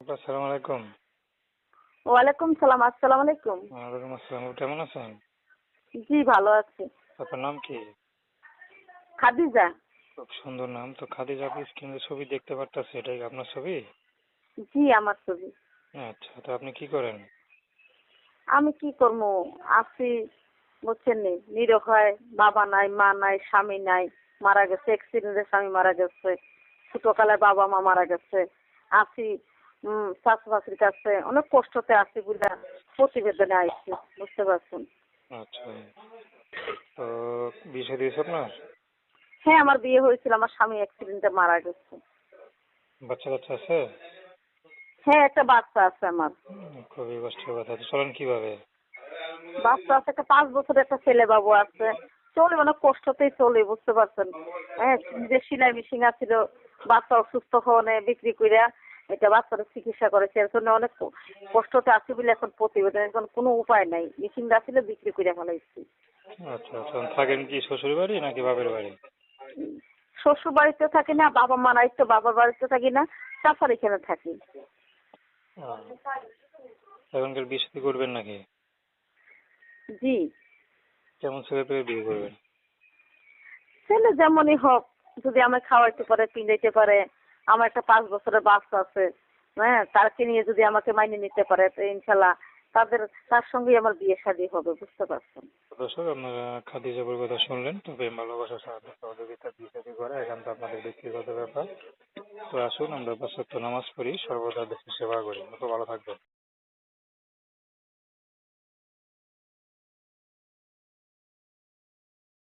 আসসালামু আলাইকুম। ওয়ালাইকুম সালাম আসসালামু আলাইকুম। ওয়ালাইকুম আসসালাম কেমন আছেন? জি ভালো আছি। আপনার নাম কি? খাদিজা। খুব সুন্দর নাম। তো খাদিজা আপনি স্ক্রিনে ছবি দেখতে পারতেছি এটাই কি আপনার ছবি? জি আমার ছবি। আচ্ছা তো আপনি কি করেন? আমি কি করব? আছি বুঝছেন নি নিরক্ষয় বাবা নাই মা নাই স্বামী নাই মারা গেছে অ্যাক্সিডেন্টে স্বামী মারা গেছে ছোটকালে বাবা মা মারা গেছে আছি শাশু শাশুড়ির কাছে অনেক কষ্টতে আছি বুঝা প্রতিবেদনে আইছি বুঝতে পারছেন? আচ্ছা। তো দিয়েছে আপনার? হ্যাঁ আমার বিয়ে হয়েছিল আমার স্বামী অ্যাক্সিডেন্টে মারা গেছে। বাচ্চা কাচ্চা আছে? হ্যাঁ একটা বাচ্চা আছে আমার। খুবই কষ্টের কথা। তো চলেন কীভাবে? বাচ্চা আছে একটা পাঁচ বছরের একটা ছেলে বাবু আছে। চলে অনেক কষ্টতেই চলে বুঝতে পারছেন? হ্যাঁ যে সেলাই মেশিন আছিল বাচ্চা অসুস্থ হওয়ানে বিক্রি কইরা এটা বাচ্চার চিকিৎসা করেছে এর জন্য অনেক কষ্টতে আছে বলে এখন প্রতিবেদন এখন কোনো উপায় নাই। মেশিনটা ছিল বিক্রি করে ফেলাইছি। আচ্ছা আচ্ছা। থাকেন কি শ্বশুর বাড়ি নাকি বাপের বাড়ি? শ্বশুর বাড়িতে থাকি না বাবা মা নাই তো বাবার বাড়িতে থাকি না চাচার এখানে থাকি। এখনকার বিয়ে শাদী করবেন নাকি? জি। কেমন ছেলে পেয়ে বিয়ে করবেন? ছেলে যেমনই হোক যদি আমায় খাওয়াইতে পারে পিঁধাইতে পারে আমার একটা পাঁচ বছরের বাচ্চা আছে হ্যাঁ তাকে নিয়ে যদি আমাকে মাইনে নিতে পারে ইনশাল্লাহ তাদের, তার সঙ্গেই আমার বিয়ে শাদি হবে, বুঝতে পারছেন? দর্শক, আপনারা খাদিজাপুর কথা শুনলেন তবে ভালোবাসা সাহায্য সহযোগিতা বিয়ে করে করা তো আপনাদের ব্যক্তিগত ব্যাপার। তো আসুন, আমরা বাসত্ব নামাজ পড়ি, সর্বদা দেশের সেবা করি। ভালো থাকবেন।